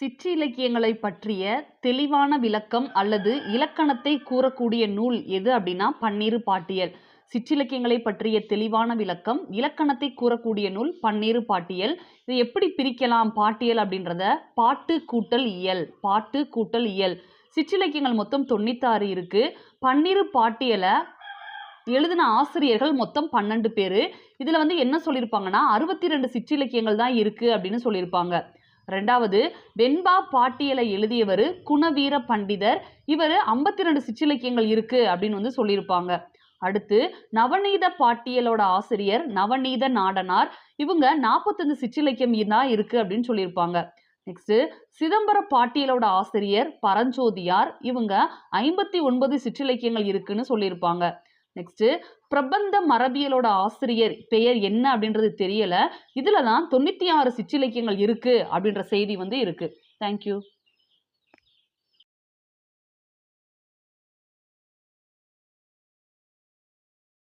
சிற்றிலக்கியங்களை பற்றிய தெளிவான விளக்கம் அல்லது இலக்கணத்தை கூறக்கூடிய நூல் எது அப்படின்னா பன்னிரு பாட்டியல். சிற்றிலக்கியங்களை பற்றிய தெளிவான விளக்கம் இலக்கணத்தை கூறக்கூடிய நூல் பன்னிரு பாட்டியல். இது எப்படி பிரிக்கலாம் பாட்டியல் அப்படின்றத பாட்டு கூட்டல் இயல் பாட்டு கூட்டல் இயல். சிற்றிலக்கியங்கள் மொத்தம் தொண்ணூத்தாறு இருக்கு. பன்னிரு பாட்டியலை எழுதின ஆசிரியர்கள் மொத்தம் பன்னெண்டு பேர். இதில் வந்து என்ன சொல்லியிருப்பாங்கன்னா அறுபத்தி ரெண்டு சிற்றிலக்கியங்கள் தான் இருக்குது அப்படின்னு சொல்லியிருப்பாங்க ரெண்டாவது வெண்பா பாட்டியலை எழுதியவர் குணவீர பண்டிதர். இவர் ஐம்பத்தி ரெண்டு சிற்றிலக்கியங்கள் இருக்குது அப்படின்னு வந்து சொல்லியிருப்பாங்க. அடுத்து நவநீத பாட்டியலோட ஆசிரியர் நவநீத நாடனார். இவங்க நாற்பத்தஞ்சு சிற்றிலக்கியம் தான் இருக்குது அப்படின்னு சொல்லியிருப்பாங்க. நெக்ஸ்ட் சிதம்பர பாட்டியலோட ஆசிரியர் பரஞ்சோதியார். இவங்க ஐம்பத்தி ஒன்பது சிற்றிலக்கியங்கள் இருக்குன்னு சொல்லியிருப்பாங்க. நெக்ஸ்ட் பிரபந்த மரபியலோட ஆசிரியர் பெயர் என்ன அப்படின்றது தெரியல. இதுல தான் தொண்ணூத்தி ஆறு சிற்றிலக்கியங்கள் இருக்கு அப்படின்ற செய்தி வந்து இருக்கு. தேங்க்யூ